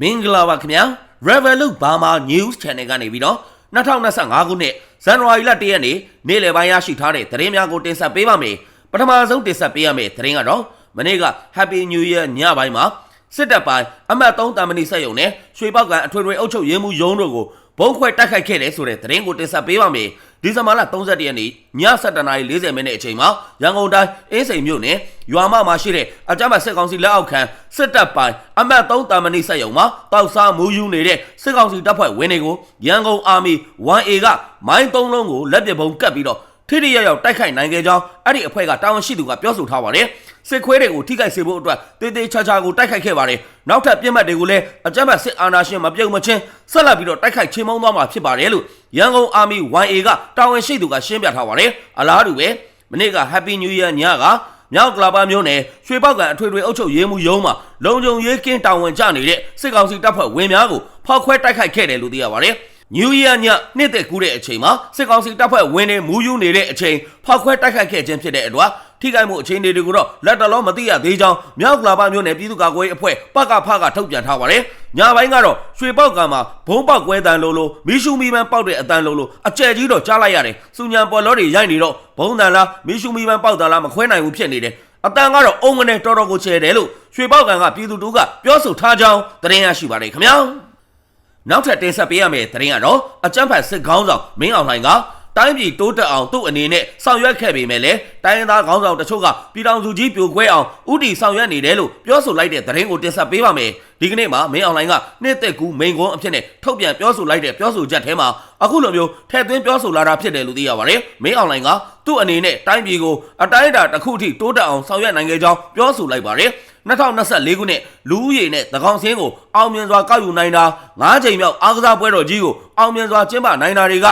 မင်္ဂလာပါခင်ဗျာ Revolut Burma News Channel ကနေပြီးတော့2025ခုနှစ်ဇန်နဝါရီလ1ရက်နေ့နေ့လယ်ပိုင်းရရှိထားတဲ့သတင်းများကိုတင်ဆက်ပေးပါမယ်ပထမဆုံးတင်ဆက်ပေးရမယ့်သတင်းကတော့မနေ့က Happy New Year ညပိုင်းမှာစစ်တပ်ပိုင်းအမှတ်3တာမဏိစက်ယုံနဲ့ရွှေပောက်ကန်အထွေထွေအုပ်ချုပ်ရေးမှူးရုံးတို့ကိုဘုံခွဲတိုက်ခိုက်ခဲ့တယ်ဆိုတဲ့သတင်းကိုတင်ဆက်ပေးပါမယ် ဒီဇင်ဘာလ31ရက်နေ့ည7:40မိနစ်အချိန်မှာရန်ကုန်တိုင်းအင်းစိန်မြို့နယ်ရွာမမှာရှိတဲ့အကြမ်းဖက်စစ်ကောင်စီလက်အောက်ခံစစ်တပ်ပိုင်းအမှတ်3တာမဏိစက်ယုံမှာတောက်စားမူးယူနေတဲ့စစ်ကောင်စီတပ်ဖွဲ့ဝင်တွေကိုရန်ကုန်အာမီ 1A ကမိုင်း3လုံးကိုလက်ပစ်ဗုံးကတ်ပြီးတော့ထိထိရောက်ရောက်တိုက်ခိုက်နိုင်ခဲ့ကြောင်းအဲ့ဒီအဖွဲ့ကတာဝန်ရှိသူကပြောဆိုထားပါတယ် စစ်ခွေးတွေကိုထိခိုက်စေဖို့အတွက်တေးသေးချာချာကိုတိုက်ခိုက်ခဲ့ပါတယ်နောက်ထပ်ပြစ်မှတ်တွေကိုလည်းအကြမ်းဖက်စစ်အာဏာရှင်မပြုတ်မချင်းဆက်လက်ပြီးတော့တိုက်ခိုက်ချေမှုန်းသွားမှာဖြစ်ပါတယ်လို့ရန်ကုန်အာမီ 1A ကတာဝန်ရှိသူကရှင်းပြထားပါတယ်အလားတူပဲမနေ့က Happy New Year ညကမြောက်ကလာပါမျိုးနယ်ရွှေပောက်ကန်အထွေထွေအုပ်ချုပ်ရေးမှူးရုံးမှာလုံခြုံရေးကင်းတာဝန်ကျနေတဲ့စစ်ကောင်စီတပ်ဖွဲ့ဝင်များကိုဖောက်ခွဲတိုက်ခိုက်ခဲ့တယ်လို့သိရပါတယ်။ New Year ညနှစ်သက်ကူးတဲ့အချိန်မှာစစ်ကောင်စီတပ်ဖွဲ့ဝင်တွေမူးယူနေတဲ့အချိန်ဖောက်ခွဲတိုက်ခိုက်ခဲ့ခြင်းဖြစ်တဲ့အတွက် ထိခိုက်မှုအခြေအနေတွေကိုတော့လက်တလုံးမသိရသေးကြောင်းမြောက်ကလာပါမျိုးနယ်ပြည်သူ့ကာကွယ်ရေးအဖွဲ့ပကဖကထုတ်ပြန်ထားပါတယ်။ညပိုင်းကတော့ရွှေပောက်ကံမှာဘုံပေါက်ကွဲတန်လို့လို့မီရှူမီပန်းပေါက်တဲ့အတန်လို့လို့အကြဲကြီးတော့ကြားလိုက်ရတယ်။စူညံပေါ်လောတွေရိုက်နေတော့ဘုံတန်လားမီရှူမီပန်းပေါက်တန်လားမခွဲနိုင်ဘူးဖြစ်နေတယ်။အတန်ကတော့အုံငနဲ့တော်တော်ကိုချဲတယ်လို့ရွှေပောက်ကံကပြည်သူတို့ကပြောဆိုထားကြောင်းသတင်းရရှိပါတယ်ခင်ဗျာ။နောက်ထပ်တင်ဆက်ပေးရမယ့်သတင်းကတော့အကြမ်းဖက်စစ်ခေါင်းဆောင်မင်းအောင်လှိုင်က တိုင်းပြည်တိုးတက်အောင်သူ့အနေနဲ့ဆောင်ရွက်ခဲ့ပေမဲ့လည်းတိုင်းရင်းသားခေါင်းဆောင်တချို့ကပြည်ထောင်စုကြီးပြိုကွဲအောင်ဥတီဆောင်ရွက်နေတယ်လို့ပြောဆိုလိုက်တဲ့သတင်းကိုတင်ဆက်ပေးပါမယ်ဒီကနေ့မှာမင်းအောင်လှိုင်ကနှစ်သက်ကူမိန်ကွန်းအဖြစ်နဲ့ထုတ်ပြန်ပြောဆိုလိုက်တဲ့ပြောဆိုချက်ထဲမှာအခုလိုမျိုးထည့်သွင်းပြောဆိုလာတာဖြစ်တယ်လို့သိရပါတယ်မင်းအောင်လှိုင်ကသူ့အနေနဲ့တိုင်းပြည်ကိုအတိုင်းအတာတစ်ခုထိတိုးတက်အောင်ဆောင်ရွက်နိုင်ခဲ့ကြောင်းပြောဆိုလိုက်ပါတယ်2024ခုနှစ်လူဦးရေနဲ့သကောင်စင်းကိုအောင်မြင်စွာကောက်ယူနိုင်တာ၅ချိန်မြောက်အားကစားပွဲတော်ကြီးကိုအောင်မြင်စွာကျင်းပနိုင်တာတွေက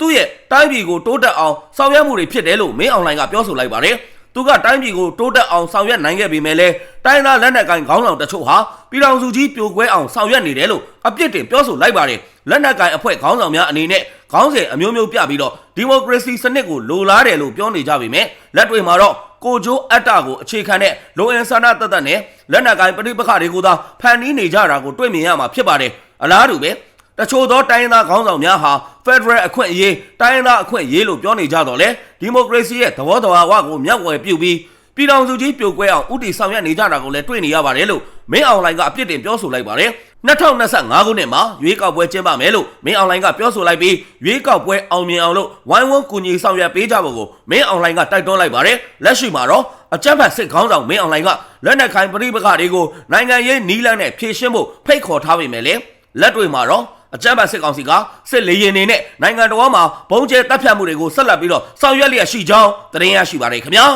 သူ့ရဲ့တိုင်းပြည်ကိုတိုးတက်အောင်ဆောင်ရွက်မှုတွေဖြစ်တယ်လို့မင်းအောင်လှိုင်ကပြောဆိုလိုက်ပါတယ်။သူကတိုင်းပြည်ကိုတိုးတက်အောင်ဆောင်ရွက်နိုင်ခဲ့ပေမဲ့လည်းတိုင်းသားလက်နက်ကိုင်ခေါင်းဆောင်တချို့ဟာပြည်ထောင်စုကြီးပြိုကွဲအောင်ဆောင်ရွက်နေတယ်လို့အပြစ်တင်ပြောဆိုလိုက်ပါတယ်။လက်နက်ကိုင်အဖွဲ့ခေါင်းဆောင်များအနေနဲ့ခေါင်းစဉ်အမျိုးမျိုးပြပြီးတော့ဒီမိုကရေစီစနစ်ကိုလိုလားတယ်လို့ပြောနေကြပေမဲ့လက်တွေ့မှာတော့ကိုကျိုးအတ္တကိုအခြေခံတဲ့လုံအင်ဆန္ဒတတ်တတ်နဲ့လက်နက်ကိုင်ပဋိပက္ခတွေကိုသာဖန်တီးနေကြတာကိုတွေ့မြင်ရမှာဖြစ်ပါတယ်။အလားတူပဲ တချို့သောတိုင်းရင်းသားခေါင်းဆောင်များဟာ Federal အခွင့်အရေးတိုင်းရင်းသားအခွင့်အရေးလို့ပြောနေကြတော့လေဒီမိုကရေစီရဲ့သဘောတရားဝကိုမျက်ဝယ်ပြုပြီးပြည်တော်စုကြီးပြိုကွဲအောင်ဥတီဆောင်ရွက်နေကြတာကိုလည်းတွေ့နေရပါတယ်လို့မင်းအောင်လှိုင်ကအပြစ်တင်ပြောဆိုလိုက်ပါတယ်2025ခုနှစ်မှာရွေးကောက်ပွဲကျင်းပမယ်လို့မင်းအောင်လှိုင်ကပြောဆိုလိုက်ပြီးရွေးကောက်ပွဲအောင်မြင်အောင်လို့ဝိုင်းဝန်းကူညီဆောင်ရွက်ပေးကြဖို့ကိုမင်းအောင်လှိုင်ကတိုက်တွန်းလိုက်ပါတယ်လက်ရှိမှာတော့အကြမ်းဖက်စစ်ခေါင်းဆောင်မင်းအောင်လှိုင်ကလက်နက်ခိုင်ပဋိပက္ခတွေကိုနိုင်ငံရေးနီးလန်းနဲ့ဖြေရှင်းဖို့ဖိတ်ခေါ်ထားပေမဲ့လည်းလက်တွေ့မှာတော့ အကြမ်းဖက်စစ်ကောင်စီကစစ်လေရင်တွေနဲ့နိုင်ငံတော်မှာဘုံကျဲတပ်ဖြတ်မှုတွေကိုဆက်လက်ပြီးတော့ဆောင်ရွက်လျက်ရှိကြောင်းသတင်းရရှိပါတယ်ခင်ဗျာ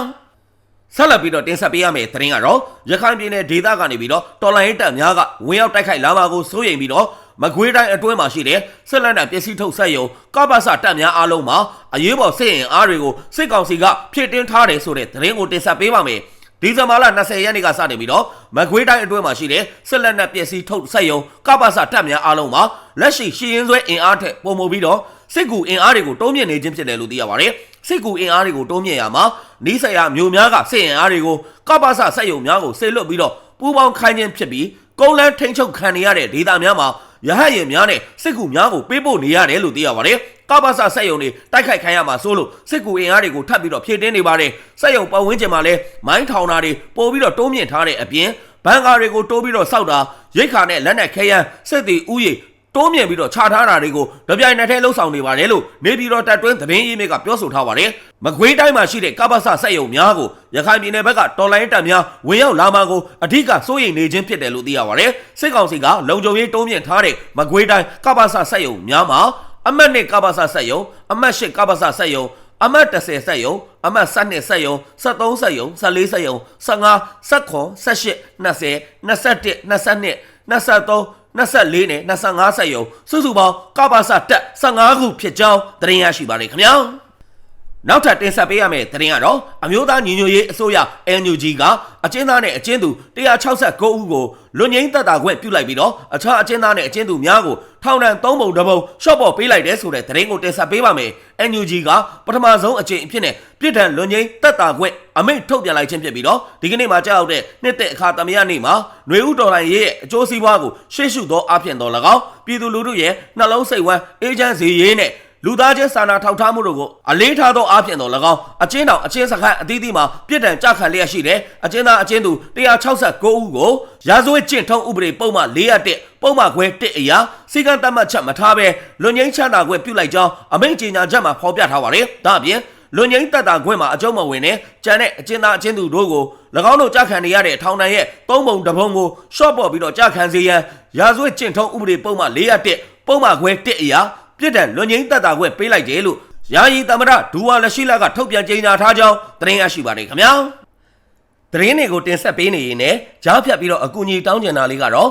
ဆက်လက်ပြီးတော့တင်ဆက်ပေးရမယ့်သတင်းကတော့ရခိုင်ပြည်နယ်ဒေသကနေပြီးတော့တော်လိုင်းတပ်များကဝင်ရောက်တိုက်ခိုက်လာမှာကိုစိုးရိမ်ပြီးတော့မကွေးတိုင်းအတွင်းမှာရှိတဲ့ဆက်လက်တဲ့ပစ္စည်းထုတ်ဆက်ယုံကပ္ပစတပ်များအားလုံးမှာအရေးပေါ်စစ်ရင်အားတွေကိုစစ်ကောင်စီကဖြည့်တင်းထားတယ်ဆိုတဲ့သတင်းကိုတင်ဆက်ပေးပါမယ် ဒီဇင်ဘာလ20ရက်နေ့ကစတင်ပြီးတော့မကွေးတိုင်းအတွင်းမှာရှိတဲ့ဆက်လက်နက်ပစ္စည်းထုတ်ဆက်ယုံကပ္ပစတပ်များအားလုံးမှာလက်ရှိရှီရင်ဆွဲအင်အားထက်ပုံမပြီးတော့စစ်ကူအင်အားတွေကိုတိုးမြင့်နေခြင်းဖြစ်တယ်လို့သိရပါတယ်စစ်ကူအင်အားတွေကိုတိုးမြင့်ရမှာနီးစပ်ရာမျိုးများကစစ်အင်အားတွေကိုကပ္ပစဆက်ယုံများကိုဆေလွတ်ပြီးတော့ပူးပေါင်းခိုင်းခြင်းဖြစ်ပြီးကုန်းလန်းထိန်ချုပ်ခံနေရတဲ့ဒေသများမှာရဟတ်ရင်များနဲ့စစ်ကူများကိုပေးပို့နေရတယ်လို့သိရပါတယ် ကပ္ပစဆက်ယုံတွေတိုက်ခိုက်ခံရမှာစိုးလို့စစ်ကူအင်အားတွေကိုထပ်ပြီးတော့ဖြည့်တင်းနေပါတယ်ဆက်ယုံပတ်ဝန်းကျင်မှာလည်းမိုင်းထောင်တာတွေပို့ပြီးတော့တိုးမြင့်ထားတဲ့အပြင်ဘန်ကာတွေကိုတိုးပြီးတော့စောက်တာရိတ်ခါနဲ့လက်နက်ခဲယမ်းစစ်တီဥယျာဉ်တိုးမြင့်ပြီးတော့ခြာထားတာတွေကိုတပြိုင်နက်တည်းလှုပ်ဆောင်နေပါတယ်လို့နေပြည်တော်တပ်တွင်းသတင်းရေးမြစ်ကပြောဆိုထားပါတယ်။မကွေးတိုင်းမှာရှိတဲ့ကပ္ပစစက်ယုံများကိုရခိုင်ပြည်နယ်ဘက်ကတော်လိုင်းတပ်များဝင်ရောက်လာမှာကိုအထူးကစိုးရိမ်နေခြင်းဖြစ်တယ်လို့သိရပါတယ်။စစ်ကောင်စီကလုံခြုံရေးတိုးမြင့်ထားတဲ့မကွေးတိုင်းကပ္ပစစက်ယုံများမှာ အမတ်နဲ့ကပ္ပစစက်ယုံအမတ်ရှိကပ္ပစစက်ယုံအမတ်30ဆက်ယုံအမတ်12ဆက်ယုံ73ဆက်ယုံ14ဆက်ယုံ15 19 18 20 21 22 23 24နဲ့25ဆက်ယုံစုစုပေါင်းကပ္ပစတက်15ခုဖြစ်ကြောင်းသတင်းရရှိပါတယ်ခင်ဗျာနောက်ထပ်တင်ဆက်ပေးရမယ့်သတင်းကတော့အမျိုးသားညီညွတ်ရေးအစိုးရ NUG ကအကျဉ်းသားနဲ့အကျဉ်းသူ169ဦးကိုလွန်ငင်းတပ်တာခွင့်ပြုလိုက်ပြီးတော့အခြားအကျဉ်းသားနဲ့အကျဉ်းသူများကို ထောင်ဒဏ်3ပုံတစ်ပုံရှော့ပေါ်ပေးလိုက်တဲ့ဆိုတဲ့သတင်းကိုတင်ဆက်ပေးပါမယ် NUG ကပထမဆုံးအကြိမ်အဖြစ်နဲ့ပြည်ထန်လွန်ငင်းတက်တာခွင့်အမိန့်ထုတ်ပြန်လိုက်ခြင်းဖြစ်ပြီးတော့ဒီကနေ့မှာကြောက်တဲ့နှစ်သက်အခါသမယနေ့မှာຫນွေဥတော်လိုင်းရဲ့အကျိုးစီးပွားကိုရှေ့ရှုသောအဖြစ်တော်၎င်းပြည်သူလူထုရဲ့နှလုံးစိတ်ဝမ်းအေဂျင့်စီရေးနဲ့လူသားချင်းစာနာထောက်ထားမှုတို့ကိုအလေးထားသောအားဖြင့်တော်၎င်းအချင်းတောင်အချင်းစခန်းအသီးသီးမှာပြစ်ဒဏ်ကြခံလျက်ရှိတဲ့အချင်းသားအချင်းသူ169ဦးကိုရာဇဝတ်ကျင့်ထုံးဥပဒေပုံမှန်401 ပုံမှန်ခွဲ1အရာစီကံတတ်မှတ်ချက်မထားဘဲလွန်ငင်းချတာခွင့်ပြုလိုက်ကြောင်းအမိန့်ကြေညာချက်မှာဖော်ပြထားပါတယ်။ဒါအပြင်လွန်ငင်းတက်တာခွင့်မှာအကျုံးမဝင်နဲ့ကျန်တဲ့အချင်းသားအချင်းသူတို့ကို၎င်းတို့ကြခံနေရတဲ့ထောင်တိုင်ရဲ့သုံးပုံတစ်ပုံကိုရှော့ပေါ်ပြီးတော့ကြခံစေရန်ရာဇဝတ်ကျင့်ထုံးဥပဒေပုံမှန်401ပုံမှန်ခွဲ1အရာပြစ်ဒဏ်လွန်ငင်းတက်တာခွင့်ပေးလိုက်တယ်လို့ယာယီသမ္မတဒူဝါလက်ရှိလာကထုတ်ပြန်ကြေညာထားကြောင်းသတင်းရရှိပါတယ်ခင်ဗျာသတင်းတွေကိုတင်ဆက်ပေးနေရင်လည်းကြားဖြတ်ပြီးတော့အကူအညီတောင်းကျင်တာလေးကတော့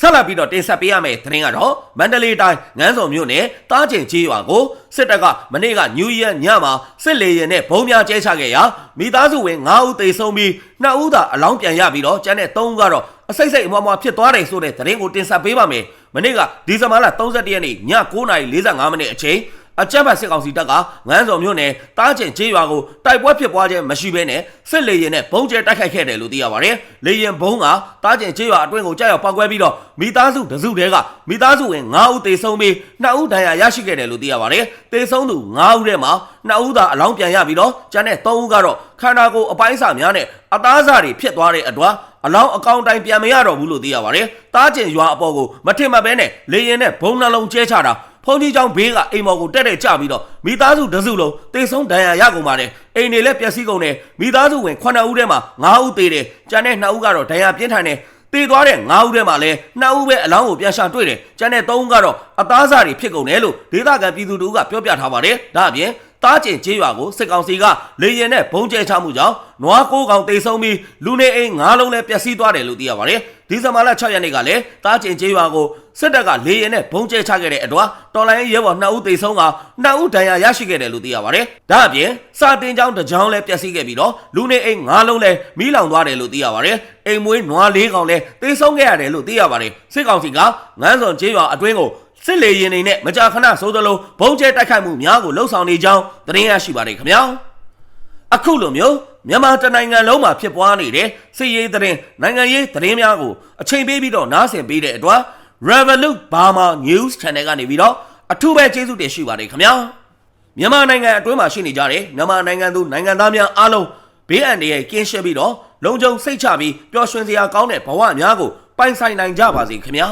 ဆက်လက်ပြီးတော့တင်ဆက်ပေးရမယ့်သတင်းကတော့မန္တလေးတိုင်းငန်းစုံမြို့နယ်တားကျင်ကြီးရွာကိုစစ်တပ်ကမနေ့ကညူရီယံညမှာစစ်လေရင်နဲ့ဘုံများကျဲချခဲ့ရာမိသားစုဝင်9ဦးသေဆုံးပြီး2ဦးသာအလောင်းပြန်ရပြီးတော့ကျန်တဲ့3ဦးကတော့အစိတ်စိတ်အမွားမွားဖြစ်သွားတယ်ဆိုတဲ့သတင်းကိုတင်ဆက်ပေးပါမယ်မနေ့ကဒီဇင်ဘာလ31ရက်နေ့ည9:45မိနစ်အချိန် အကြမ်းဖက်စစ်ကောင်စီတပ်ကငန်းစုံမြို့နယ်တားကျင်ကျေးရွာကိုတိုက်ပွဲဖြစ်ပွားခြင်းမရှိဘဲနဲ့စစ်လေရင်နဲ့ဘုံကျဲတိုက်ခိုက်ခဲ့တယ်လို့သိရပါတယ်။လေရင်ဘုံကတားကျင်ကျေးရွာအတွင်းကိုကြောက်ရောက်ပောက်ကွဲပြီးတော့မိသားစုတစုတည်းကမိသားစုဝင်9ဦးသေဆုံးပြီး2ဦးဒဏ်ရာရရှိခဲ့တယ်လို့သိရပါတယ်။သေဆုံးသူ9ဦးထဲမှာ2ဦးသာအလောင်းပြန်ရပြီးတော့ကျန်တဲ့3ဦးကတော့ခန္ဓာကိုယ်အပိုင်းအစများနဲ့အသားစားတွေဖြစ်သွားတဲ့အတွက်အလောင်းအကောင်တိုင်ပြန်မရတော့ဘူးလို့သိရပါတယ်။တားကျင်ရွာအပေါ်ကိုမထင်မှတ်ဘဲနဲ့လေရင်နဲ့ဘုံနှလုံးကျဲချတာ ဖုန်ကြီးချောင်းဘေးကအိမ်မော်ကိုတက်တက်ကြပြီးတော့မိသားစုတစုလုံးတေဆုံးဒဏ်ရာရကုန်ပါတယ်အိမ်တွေလည်းပျက်စီးကုန်တယ်မိသားစုဝင်9ဦးထဲမှာ9ဦးသေတယ်ကျန်တဲ့2ဦးကတော့ဒဏ်ရာပြင်းထန်တယ်တေသွားတဲ့9ဦးထဲမှာလည်း2ဦးပဲအလောင်းကိုပြန်ရှာတွေ့တယ်ကျန်တဲ့3ဦးကတော့အသားစားတွေဖြစ်ကုန်တယ်လို့ဒေသခံပြည်သူတို့ကပြောပြထားပါတယ်ဒါအပြင် တားကျင်ကျေးရွာကိုစစ်ကောင်စီကလေရင်နဲ့ဘုံကျဲချမှုကြောင့်နွားကိုးကောင်တိတ်ဆုံးပြီးလူနေအိမ်၅လုံးလည်းပျက်စီးသွားတယ်လို့သိရပါတယ်။ဒီဇင်ဘာလ6ရက်နေ့ကလည်းတားကျင်ကျေးရွာကိုစစ်တပ်ကလေရင်နဲ့ဘုံကျဲချခဲ့တဲ့အတွက်တော်လိုင်းရဲဘော်2ဦးတိတ်ဆုံးက2ဦးဒဏ်ရာရရှိခဲ့တယ်လို့သိရပါတယ်။ဒါအပြင်စာတင်ကျောင်းတစ်ကျောင်းလည်းပျက်စီးခဲ့ပြီးတော့လူနေအိမ်၅လုံးလည်းမီးလောင်သွားတယ်လို့သိရပါတယ်။အိမ်မွေးနွား၄ကောင်လည်းတိတ်ဆုံးခဲ့ရတယ်လို့သိရပါတယ်။စစ်ကောင်စီကငန်းစုံကျေးရွာအတွင်းကို စစ်လေရင်တွေနဲ့မကြာခဏစိုးသလိုဘုံကျဲတိုက်ခိုက်မှုများကိုလှုံ့ဆော်နေကြောင်းသတင်းရရှိပါတယ်ခင်ဗျာအခုလိုမျိုးမြန်မာတနိုင်ငံလုံးမှာဖြစ်ပွားနေတဲ့စစ်ရေးသတင်းနိုင်ငံရေးသတင်းများကိုအချိန်ပေးပြီးတော့နားဆင်ပေးတဲ့အတွက် Revolut Burma News Channel ကနေပြီးတော့အထူးပဲကျေးဇူးတင်ရှိပါတယ်ခင်ဗျာမြန်မာနိုင်ငံအတွင်းမှာရှိနေကြတဲ့မြန်မာနိုင်ငံသူနိုင်ငံသားများအားလုံးဘေးအန္တရာယ်ကင်းရှင်းပြီးတော့လုံခြုံစိတ်ချပြီးပျော်ရွှင်စရာကောင်းတဲ့ဘဝများကိုပိုင်ဆိုင်နိုင်ကြပါစေခင်ဗျာ